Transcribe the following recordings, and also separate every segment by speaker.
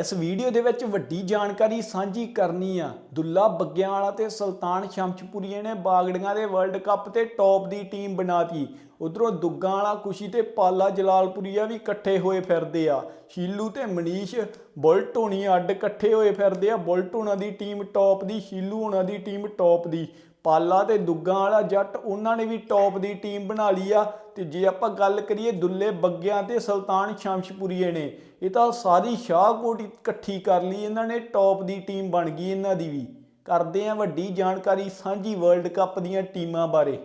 Speaker 1: ਇਸ ਵੀਡੀਓ ਦੇ ਵਿੱਚ ਵੱਡੀ ਜਾਣਕਾਰੀ ਸਾਂਝੀ ਕਰਨੀ ਆ। ਦੁੱਲਾ ਬੱਗਿਆਂ ਵਾਲਾ ਤੇ ਸੁਲਤਾਨ ਸ਼ਮਸ਼ਪੁਰੀਏ ਨੇ ਬਾਗੜੀਆਂ ਦੇ ਵਰਲਡ ਕੱਪ ਤੇ ਟੌਪ ਦੀ ਟੀਮ ਬਣਾਤੀ। ਉਧਰੋਂ ਦੁੱਗਾ ਵਾਲਾ ਖੁਸ਼ੀ ਤੇ ਪਾਲਾ ਜਲਾਲਪੁਰੀਆ ਵੀ ਇਕੱਠੇ ਹੋਏ ਫਿਰਦੇ ਆ। ਸ਼ੀਲੂ ਤੇ ਮਨੀਸ਼ ਬੁਲਟ ਹੋਣੀ ਅੱਡ ਇਕੱਠੇ ਹੋਏ ਫਿਰਦੇ ਆ। ਬੁਲਟ ਹੋਣਾ ਦੀ ਟੀਮ ਟੌਪ ਦੀ, ਸ਼ੀਲੂ ਹੋਣਾ ਦੀ ਟੀਮ ਟੌਪ ਦੀ। ਪਾਲਾ ਤੇ ਦੁੱਗਾ ਵਾਲਾ ਜੱਟ ਉਹਨਾਂ ਨੇ ਵੀ ਟੌਪ ਦੀ ਟੀਮ ਬਣਾ ਲਈ ਆ। ਤੇ ਜੇ ਆਪਾਂ ਗੱਲ ਕਰੀਏ ਦੁੱਲੇ ਬੱਗਿਆਂ ਤੇ ਸੁਲਤਾਨ ਸ਼ਮਸ਼ਪੁਰੀਏ ਨੇ, ਇਹ ਤਾਂ ਸਾਰੀ ਸ਼ਾਹਕੋਟ ਇਕੱਠੀ ਕਰ ਲਈ, ਇਹਨਾਂ ਨੇ ਟੌਪ ਦੀ ਟੀਮ ਬਣ ਗਈ ਇਹਨਾਂ ਦੀ ਵੀ। ਕਰਦੇ ਆ ਵੱਡੀ ਜਾਣਕਾਰੀ ਸਾਂਝੀ ਵਰਲਡ ਕੱਪ ਦੀਆਂ ਟੀਮਾਂ ਬਾਰੇ।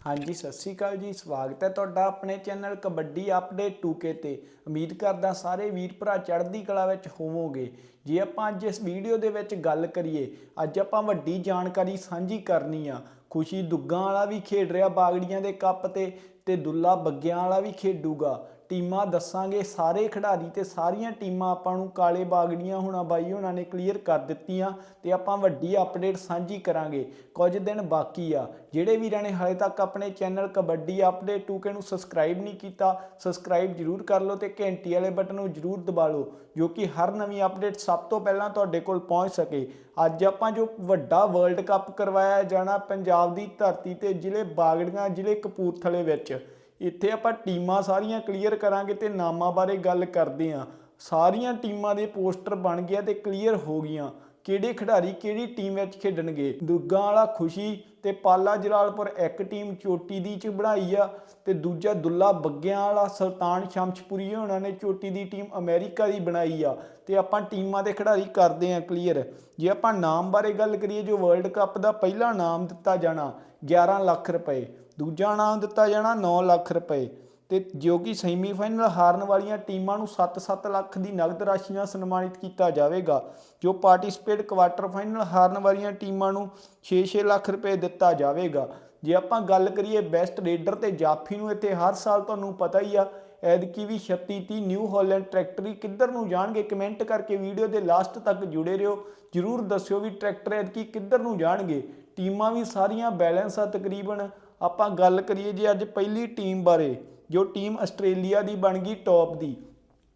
Speaker 1: ਹਾਂਜੀ, ਸਤਿ ਸ਼੍ਰੀ ਅਕਾਲ ਜੀ, ਸਵਾਗਤ ਹੈ ਤੁਹਾਡਾ ਆਪਣੇ ਚੈਨਲ ਕਬੱਡੀ ਅਪਡੇਟ 2K ਤੇ। ਉਮੀਦ ਕਰਦਾ ਸਾਰੇ ਵੀਰ ਭਰਾ ਚੜ੍ਹਦੀ ਕਲਾ ਵਿੱਚ ਹੋਵੋਗੇ। ਜੇ ਆਪਾਂ ਅੱਜ ਇਸ ਵੀਡੀਓ ਦੇ ਵਿੱਚ ਗੱਲ ਕਰੀਏ, ਅੱਜ ਆਪਾਂ ਵੱਡੀ ਜਾਣਕਾਰੀ ਸਾਂਝੀ ਕਰਨੀ ਆ। ਖੁਸ਼ੀ ਦੁੱਗਾਂ ਵਾਲਾ ਵੀ ਖੇਡ ਰਿਹਾ, ਬਾਗੜੀਆਂ ਦੇ ਕੱਪ ਤੇ ਤੇ ਦੁੱਲਾ ਬੱਗਿਆਂ ਵਾਲਾ ਵੀ ਖੇਡੂਗਾ। ਟੀਮਾਂ ਦੱਸਾਂਗੇ, ਸਾਰੇ ਖਿਡਾਰੀ ਤੇ ਸਾਰੀਆਂ ਟੀਮਾਂ ਆਪਾਂ ਨੂੰ ਕਾਲੇ ਬਾਗੜੀਆਂ ਹੋਣਾ ਬਾਈ, ਉਹਨਾਂ ਨੇ ਕਲੀਅਰ ਕਰ ਦਿੱਤੀਆਂ ਤੇ ਆਪਾਂ ਵੱਡੀ ਅਪਡੇਟ ਸਾਂਝੀ ਕਰਾਂਗੇ। ਕੁਝ ਦਿਨ ਬਾਕੀ ਆ। ਜਿਹੜੇ ਵੀਰਾਂ ਨੇ ਹਾਲੇ ਤੱਕ ਆਪਣੇ ਚੈਨਲ ਕਬੱਡੀ ਅਪਡੇਟ 2K ਨੂੰ ਸਬਸਕ੍ਰਾਈਬ ਨਹੀਂ ਕੀਤਾ ਸਬਸਕ੍ਰਾਈਬ ਜਰੂਰ ਕਰ ਲਓ ਤੇ ਘੰਟੀ ਵਾਲੇ ਬਟਨ ਨੂੰ ਜਰੂਰ ਦਬਾ ਲਓ, ਜੋ ਕਿ ਹਰ ਨਵੀਂ ਅਪਡੇਟ ਸਭ ਤੋਂ ਪਹਿਲਾਂ ਤੁਹਾਡੇ ਕੋਲ ਪਹੁੰਚ ਸਕੇ। ਅੱਜ ਆਪਾਂ ਜੋ ਵੱਡਾ ਵਰਲਡ ਕੱਪ ਕਰਵਾਇਆ ਜਾਣਾ ਪੰਜਾਬ ਦੀ ਧਰਤੀ ਤੇ ਜ਼ਿਲ੍ਹੇ ਬਾਗੜੀਆਂ, ਜ਼ਿਲ੍ਹੇ ਕਪੂਰਥਲੇ ਵਿੱਚ। ਇੱਥੇ ਆਪਾਂ ਟੀਮਾਂ ਸਾਰੀਆਂ ਕਲੀਅਰ ਕਰਾਂਗੇ ਤੇ ਨਾਮਾਂ ਬਾਰੇ ਗੱਲ ਕਰਦੇ ਆਂ ਸਾਰੀਆਂ ਟੀਮਾਂ ਦੇ ਪੋਸਟਰ ਬਣ ਗਿਆ ਤੇ ਕਲੀਅਰ ਹੋ ਗਈਆਂ। ਕਿਹੜੇ ਖਿਡਾਰੀ ਕਿਹੜੀ ਟੀਮ ਵਿੱਚ ਖੇਡਣਗੇ? ਦੁਰਗਾ ਵਾਲਾ ਖੁਸ਼ੀ ਤੇ ਪਾਲਾ ਜਲਾਲਪੁਰ ਇੱਕ ਟੀਮ ਚੋਟੀ ਦੀ ਚ ਬਣਾਈ ਆ ਤੇ ਦੂਜਾ ਦੁੱਲਾ ਬੱਗਿਆਂ ਵਾਲਾ ਸੁਲਤਾਨ ਸ਼ਮਸ਼ਪੁਰੀ ਉਹਨਾਂ ਨੇ ਚੋਟੀ ਦੀ ਟੀਮ ਅਮਰੀਕਾ ਦੀ ਬਣਾਈ ਆ। ਤੇ ਆਪਾਂ ਟੀਮਾਂ ਦੇ ਖਿਡਾਰੀ ਕਰਦੇ ਆਂ ਕਲੀਅਰ। ਜੇ ਆਪਾਂ ਨਾਮ ਬਾਰੇ ਗੱਲ ਕਰੀਏ, ਜੋ ਵਰਲਡ ਕੱਪ ਦਾ ਪਹਿਲਾ ਨਾਮ ਦਿੱਤਾ ਜਾਣਾ 11 ਲੱਖ ਰੁਪਏ। ਦੂਜਾ ਨਾਮ ਦਿੱਤਾ ਜਾਣਾ 9 ਲੱਖ ਰੁਪਏ। ਤੇ ਜੋ ਕਿ ਸੈਮੀਫਾਈਨਲ ਹਾਰਨ ਵਾਲੀਆਂ ਟੀਮਾਂ ਨੂੰ 7-7 ਲੱਖ ਦੀ ਨਗਦ ਰਾਸ਼ੀ ਨਾਲ ਸਨਮਾਨਿਤ ਕੀਤਾ ਜਾਵੇਗਾ, ਜੋ ਪਾਰਟਿਸਿਪੇਟ ਕੁਆਟਰ ਫਾਈਨਲ ਹਾਰਨ ਵਾਲੀਆਂ ਟੀਮਾਂ ਨੂੰ 6-6 ਲੱਖ ਰੁਪਏ ਦਿੱਤਾ ਜਾਵੇਗਾ। ਜੇ ਆਪਾਂ ਗੱਲ ਕਰੀਏ ਬੈਸਟ ਰੇਡਰ ਤੇ ਜਾਫੀ ਨੂੰ, ਇੱਥੇ ਹਰ ਸਾਲ ਤੁਹਾਨੂੰ ਪਤਾ ਹੀ ਆ ਐਦਕੀ ਵੀ 36 30 ਨਿਊ ਹਾਲੈਂਡ ਟਰੈਕਟਰੀ ਕਿੱਧਰ ਨੂੰ ਜਾਣਗੇ? ਕਮੈਂਟ ਕਰਕੇ ਵੀਡੀਓ ਦੇ ਲਾਸਟ ਤੱਕ ਜੁੜੇ ਰਹੋ। ਜਰੂਰ ਦੱਸਿਓ ਵੀ ਟਰੈਕਟਰ ਐਦਕੀ ਕਿੱਧਰ ਨੂੰ ਜਾਣਗੇ। ਟੀਮਾਂ ਵੀ ਸਾਰੀਆਂ ਬੈਲੈਂਸ ਆ ਤਕਰੀਬਨ। ਆਪਾਂ ਗੱਲ ਕਰੀਏ ਜੇ ਅੱਜ ਪਹਿਲੀ ਟੀਮ ਬਾਰੇ ਜੋ ਟੀਮ ਆਸਟ੍ਰੇਲੀਆ ਦੀ ਬਣ ਗਈ ਟੌਪ ਦੀ।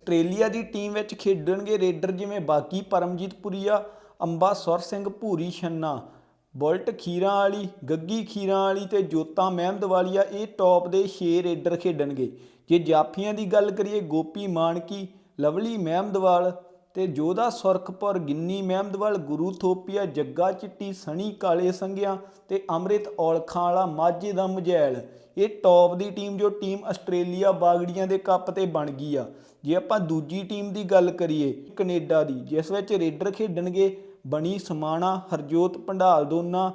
Speaker 1: ਆਸਟ੍ਰੇਲੀਆ ਦੀ ਟੀਮ ਵਿੱਚ ਖੇਡਣਗੇ ਰੇਡਰ ਜਿਵੇਂ ਬਾਕੀ ਪਰਮਜੀਤ ਪੁਰੀਆ ਅੰਬਾ ਸੁਰ ਸਿੰਘ ਭੂਰੀ ਛੰਨਾ, ਬੁਲਟ ਖੀਰਾਂ ਵਾਲੀ, ਗੱਗੀ ਖੀਰਾਂ ਵਾਲੀ ਤੇ ਜੋਤਾ ਮਹਿਮਦ ਵਾਲੀਆ ਇਹ ਟੌਪ ਦੇ 6 ਰੇਡਰ ਖੇਡਣਗੇ। ਜੇ ਜਾਫੀਆਂ ਦੀ ਗੱਲ ਕਰੀਏ, ਗੋਪੀ ਮਾਨਕੀ, ਲਵਲੀ ਮਹਿਮਦਵਾਲ ਤੇ ਜੋਧਾ ਸੁਰਖਪੁਰ ਗਿੰਨੀ ਮਹਿਮਦਵਾਲ, ਗੁਰੂ ਥੋਪੀਆ, ਜੱਗਾ ਚਿੱਟੀ, ਸਣੀ ਕਾਲੇ ਸੰਗਿਆ ਤੇ ਅੰਮ੍ਰਿਤ ਔਲਖਾਂ ਵਾਲਾ ਮਾਝੇ ਦਾ ਮਜੈਲ ਇਹ ਟੌਪ ਦੀ ਟੀਮ ਜੋ ਟੀਮ ਆਸਟ੍ਰੇਲੀਆ ਬਾਗੜੀਆਂ ਦੇ ਕੱਪ ਤੇ ਬਣ ਗਈ ਆ। ਜੇ ਆਪਾਂ ਦੂਜੀ ਟੀਮ ਦੀ ਗੱਲ ਕਰੀਏ ਕੈਨੇਡਾ ਦੀ, ਜਿਸ ਵਿੱਚ ਰੇਡਰ ਖੇਡਣਗੇ ਬਣੀ ਸਮਾਣਾ, ਹਰਜੋਤ ਭੰਡਾਲ ਦੋਨਾ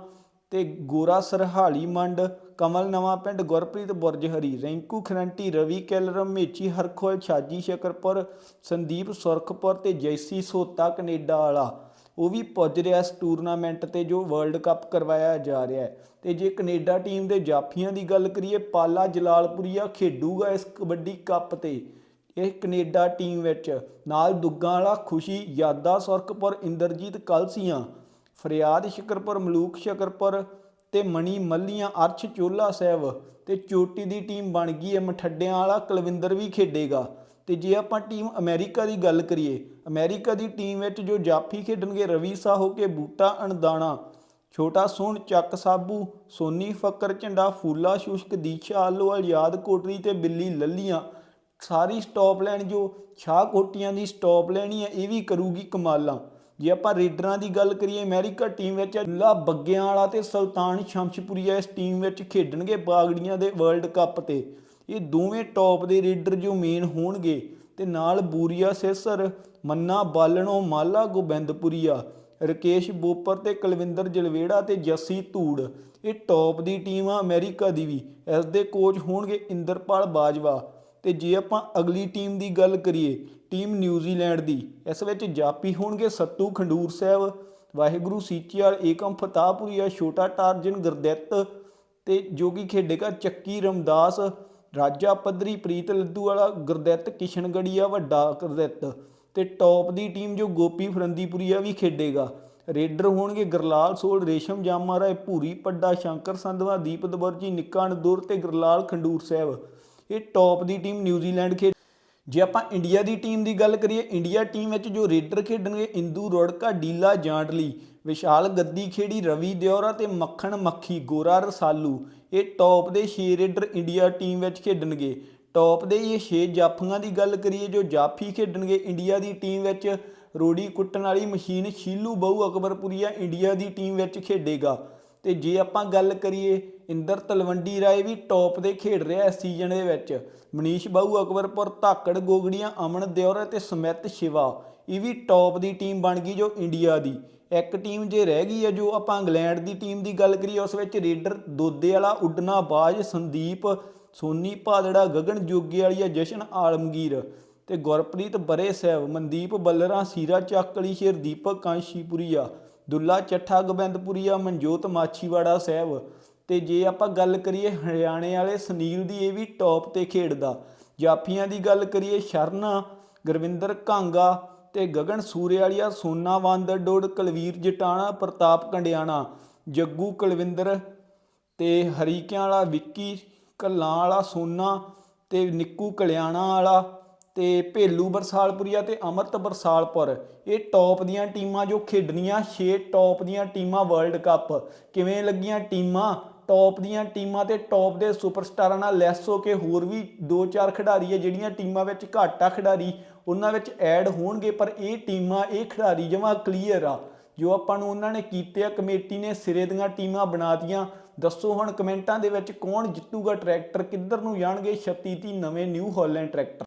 Speaker 1: ਤੇ ਗੋਰਾ ਸਰਹਾਲੀ ਮੰਡ ਕਮਲ ਨਵਾਂ ਪਿੰਡ ਗੁਰਪ੍ਰੀਤ ਬੁਰਜਹਰੀ ਰਿੰਕੂ ਖਰੰਟੀ, ਰਵੀ ਕੈਲਰਮ ਮੇਚੀ ਹਰਖੋਲ ਛਾਜੀ ਸ਼ਕਰਪੁਰ ਸੰਦੀਪ ਸੁਰਖਪੁਰ ਤੇ ਜੈਸੀ ਸੋਤਾ ਕੈਨੇਡਾ ਵਾਲਾ। ਉਹ ਵੀ ਪੁੱਜ ਰਿਹਾ ਇਸ ਟੂਰਨਾਮੈਂਟ ਤੇ ਜੋ ਵਰਲਡ ਕੱਪ ਕਰਵਾਇਆ ਜਾ ਰਿਹਾ ਹੈ। ਤੇ ਜੇ ਕੈਨੇਡਾ ਟੀਮ ਦੇ ਜਾਫੀਆਂ ਦੀ ਗੱਲ ਕਰੀਏ, ਪਾਲਾ ਜਲਾਲਪੁਰੀਆ ਖੇਡੂਗਾ ਇਸ ਕਬੱਡੀ ਕੱਪ ਤੇ। ਇਹ ਕੈਨੇਡਾ ਟੀਮ ਵਿੱਚ ਨਾਲ ਦੁੱਗਾ ਵਾਲਾ ਖੁਸ਼ੀ, ਯਾਦਾ ਸੁਰਖਪੁਰ, ਇੰਦਰਜੀਤ ਕਲਸੀਆਂ, ਫਰਿਆਦ ਸ਼ਕਰਪੁਰ ਮਲੂਕ ਸ਼ਕਰਪੁਰ ਤੇ ਮਣੀ ਮੱਲੀਆਂ ਅਰਸ਼ ਚੋਲਾ ਸਾਹਿਬ ਤੇ ਚੋਟੀ ਦੀ ਟੀਮ ਬਣ ਗਈ ਹੈ। ਮਠੱਡਿਆਂ ਵਾਲਾ ਕੁਲਵਿੰਦਰ ਵੀ ਖੇਡੇਗਾ। ਤੇ ਜੇ ਆਪਾਂ ਟੀਮ ਅਮਰੀਕਾ ਦੀ ਗੱਲ ਕਰੀਏ, ਅਮਰੀਕਾ ਦੀ ਟੀਮ ਵਿੱਚ ਜੋ ਜਾਫੀ ਖੇਡਣਗੇ, ਰਵੀ ਸਾਹੋ ਕੇ ਬੂਟਾ ਅਣਦਾਣਾ, ਛੋਟਾ ਸੋਹਣ ਚੱਕ ਸਾਬੂ, ਸੋਨੀ ਫੱਕਰ, ਝੰਡਾ ਫੂਲਾ, ਸ਼ੁਸ਼ਕ ਦੀਸ਼ਾ, ਆਲੋਵਾਲ, ਯਾਦ ਕੋਟਰੀ ਤੇ ਬਿੱਲੀ ਲੱਲੀਆਂ, ਸਾਰੀ ਸਟਾਪ ਲੈਣ ਜੋ ਛਾ ਕੋਟੀਆਂ ਦੀ ਸਟਾਪ ਲੈਣੀ ਹੈ, ਇਹ ਵੀ ਕਰੂਗੀ ਕਮਾਲਾਂ। ਜੇ ਆਪਾਂ ਰੀਡਰਾਂ ਦੀ ਗੱਲ ਕਰੀਏ, ਅਮਰੀਕਾ ਟੀਮ ਵਿੱਚ ਲਾ ਬੱਗਿਆਂ ਵਾਲਾ ਤੇ ਸੁਲਤਾਨ ਸ਼ਮਸ਼ਪੁਰੀਆ ਇਸ ਟੀਮ ਵਿੱਚ ਖੇਡਣਗੇ ਬਾਗੜੀਆਂ ਦੇ ਵਰਲਡ ਕੱਪ ਤੇ। ਇਹ ਦੋਵੇਂ ਟੌਪ ਦੇ ਰੀਡਰ ਜੋ ਮੇਨ ਹੋਣਗੇ ਤੇ ਨਾਲ ਬੂਰੀਆ ਸੇਸਰ, ਮੰਨਾ ਬਾਲਣੋ, ਮਾਲਾ ਗੋਬਿੰਦਪੁਰੀਆ ਰਕੇਸ਼ ਬੋਪਰ ਤੇ ਕੁਲਵਿੰਦਰ ਜਲਵੇੜਾ ਤੇ ਜੱਸੀ ਧੂੜ। ਇਹ ਟੌਪ ਦੀ ਟੀਮ ਆ ਅਮਰੀਕਾ ਦੀ ਵੀ। ਇਸ ਦੇ ਕੋਚ ਹੋਣਗੇ ਇੰਦਰਪਾਲ ਬਾਜਵਾ। ਤੇ ਜੇ ਆਪਾਂ ਅਗਲੀ ਟੀਮ ਦੀ ਗੱਲ ਕਰੀਏ ਟੀਮ ਨਿਊਜ਼ੀਲੈਂਡ ਦੀ। ਇਸ ਵਿੱਚ ਜਾਪੀ ਹੋਣਗੇ ਸੱਤੂ ਖੰਡੂਰ ਸਾਹਿਬ, ਵਾਹਿਗੁਰੂ ਸੀਚੇਵਾਲ ਏਕਮ ਫਤਾਹਪੁਰੀਆ ਛੋਟਾ ਟਾਰਜਨ ਗੁਰਦਿੱਤ ਤੇ ਜੋ ਕਿ ਖੇਡੇਗਾ ਚੱਕੀ ਰਮਦਾਸ, ਰਾਜਾ ਪੱਧਰੀ ਪ੍ਰੀਤ ਲੱਦੂ ਵਾਲਾ ਗੁਰਦਿੱਤ, ਕਿਸ਼ਨਗੜੀਆ ਵੱਡਾ ਗੁਰਦਿੱਤ ਤੇ ਟੌਪ ਦੀ ਟੀਮ ਜੋ ਗੋਪੀ ਫਰੰਦੀਪੁਰੀਆ ਵੀ ਖੇਡੇਗਾ। ਰੇਡਰ ਹੋਣਗੇ ਗਰਲਾਲ ਸੋਲ ਰੇਸ਼ਮ ਜਾਮਾ ਰਾਏ, ਭੂਰੀ ਪੱਡਾ, ਸ਼ੰਕਰ ਸੰਧਵਾ, ਦੀਪ ਦਵਰਜੀ ਨਿੱਕਾ ਨਦੂਰ ਤੇ ਗਰਲਾਲ ਖੰਡੂਰ ਸਾਹਿਬ। ਇਹ ਟੌਪ ਦੀ ਟੀਮ ਨਿਊਜ਼ੀਲੈਂਡ ਖੇਡ ਜੇ ਆਪਾਂ ਇੰਡੀਆ ਦੀ ਟੀਮ ਦੀ ਗੱਲ ਕਰੀਏ, ਇੰਡੀਆ ਟੀਮ ਵਿੱਚ ਜੋ ਰੇਡਰ ਖੇਡਣਗੇ, ਇੰਦੂ ਰੋੜਕਾ, ਡੀਲਾ ਜਾਂਡਲੀ ਵਿਸ਼ਾਲ ਗੱਦੀ ਖੇੜੀ, ਰਵੀ ਦਿਓਰਾ ਤੇ ਮੱਖਣ ਮੱਖੀ, ਗੋਰਾ ਰਸਾਲੂ, ਇਹ ਟੌਪ ਦੇ 6 ਰੇਡਰ ਇੰਡੀਆ ਟੀਮ ਵਿੱਚ ਖੇਡਣਗੇ। ਟੌਪ ਦੇ ਇਹ 6 ਜਾਫੀਆਂ ਦੀ ਗੱਲ ਕਰੀਏ, ਜੋ ਜਾਫੀ ਖੇਡਣਗੇ ਇੰਡੀਆ ਦੀ ਟੀਮ ਵਿੱਚ, ਰੋੜੀ ਕੁੱਟਣ ਵਾਲੀ ਮਸ਼ੀਨ ਸ਼ੀਲੂ ਬਹੁ ਅਕਬਰਪੁਰੀਆ ਇੰਡੀਆ ਦੀ ਟੀਮ ਵਿੱਚ ਖੇਡੇਗਾ। ਤੇ ਜੇ ਆਪਾਂ ਗੱਲ ਕਰੀਏ ਇੰਦਰ ਤਲਵੰਡੀ ਰਾਏ ਵੀ ਟੌਪ ਦੇ ਖੇਡ ਰਿਹਾ ਇਸ ਸੀਜ਼ਨ ਦੇ ਵਿੱਚ। ਮਨੀਸ਼ ਬਾਹੂ ਅਕਬਰਪੁਰ, ਧਾਕੜ, ਗੋਗੜੀਆਂ, ਅਮਨ ਦਿਓਰਾ ਤੇ ਸਮਿਤ ਸ਼ਿਵਾ। ਇਹ ਵੀ ਟੌਪ ਦੀ ਟੀਮ ਬਣ ਗਈ ਜੋ ਇੰਡੀਆ ਦੀ। ਇੱਕ ਟੀਮ ਜੇ ਰਹਿ ਗਈ ਹੈ ਜੋ ਆਪਾਂ ਇੰਗਲੈਂਡ ਦੀ ਟੀਮ ਦੀ ਗੱਲ ਕਰੀਏ, ਉਸ ਵਿੱਚ ਰੇਡਰ ਦੋਦੇ ਵਾਲਾ ਉੱਡਣਾ ਬਾਜ, ਸੰਦੀਪ, ਸੋਨੀ ਭਾਦੜਾ, ਗਗਨ ਜੋਗੀ ਵਾਲੀਆ ਜਸ਼ਨ ਆਲਮਗੀਰ ਤੇ ਗੁਰਪ੍ਰੀਤ ਬਰੇ ਸਾਹਿਬ, ਮਨਦੀਪ ਬੱਲਰਾ, ਸੀਰਾ ਚੱਕਲੀ ਸ਼ੇਰ ਦੀਪਕ ਕਾਂਸ਼ੀਪੁਰੀਆ ਦੁੱਲਾ ਚੱਠਾ ਗੋਬਿੰਦਪੁਰੀਆ ਮਨਜੋਤ ਮਾਛੀਵਾੜਾ ਸਾਹਿਬ। ਤੇ ਜੇ ਆਪਾਂ ਗੱਲ ਕਰੀਏ ਹਰਿਆਣੇ ਵਾਲੇ, ਸੁਨੀਲ ਦੀ ਇਹ ਵੀ ਟੌਪ ਤੇ ਖੇਡਦਾ। ਜਾਫੀਆਂ ਦੀ ਗੱਲ ਕਰੀਏ ਸ਼ਰਨਾ, ਗੁਰਵਿੰਦਰ ਕਾਂਗਾ ਤੇ ਗਗਨ ਸੂਰਿਆਲੀਆ ਸੋਨਾ ਵਾਂਦਰ ਡੋੜ ਕਲਵੀਰ ਜਟਾਣਾ, ਪ੍ਰਤਾਪ ਕੰਡਿਆਣਾ, ਜੱਗੂ ਕੁਲਵਿੰਦਰ ਤੇ ਹਰੀਕਿਆਂ ਵਾਲਾ, ਵਿੱਕੀ ਕੱਲਾਂ ਵਾਲਾ, ਸੋਨਾ ਤੇ ਨਿੱਕੂ ਕਲਿਆਣਾ ਵਾਲਾ। ਤੇ ਭੇਲੂ ਬਰਸਾਲਪੁਰੀਆ ਤੇ ਅਮਰਤ ਬਰਸਾਲਪੁਰ। ਇਹ ਟੌਪ ਦੀਆਂ ਟੀਮਾਂ ਜੋ ਖੇਡਣੀਆਂ 6 ਟੌਪ ਦੀਆਂ ਟੀਮਾਂ ਵਰਲਡ ਕੱਪ ਕਿਵੇਂ ਲੱਗੀਆਂ ਟੀਮਾਂ? ਟੌਪ ਦੀਆਂ ਟੀਮਾਂ ਤੇ ਟੌਪ ਦੇ ਸੁਪਰਸਟਾਰਾਂ ਨਾਲ ਲੈਸ ਹੋ ਕੇ ਹੋਰ ਵੀ 2-4 ਖਿਡਾਰੀ ਹੈ ਜਿਹੜੀਆਂ ਟੀਮਾਂ ਵਿੱਚ ਘੱਟ ਆ ਖਿਡਾਰੀ, ਉਹਨਾਂ ਵਿੱਚ ਐਡ ਹੋਣਗੇ, ਪਰ ਇਹ ਟੀਮਾਂ, ਇਹ ਖਿਡਾਰੀ ਜਮਾ ਕਲੀਅਰ ਆ। ਜੋ ਆਪਾਂ ਨੂੰ ਉਹਨਾਂ ਨੇ ਕੀਤੇ ਆ, ਕਮੇਟੀ ਨੇ ਸਿਰੇ ਦੀਆਂ ਟੀਮਾਂ ਬਣਾਤੀਆਂ ਦੱਸੋ ਹੁਣ ਕਮੈਂਟਾਂ ਦੇ ਵਿੱਚ ਕੌਣ ਜਿੱਤੂਗਾ ਟਰੈਕਟਰ ਕਿੱਧਰ ਨੂੰ ਜਾਣਗੇ? 36 30 ਨਵੇਂ ਨਿਊ ਹਾਲੈਂਡ ਟਰੈਕਟਰ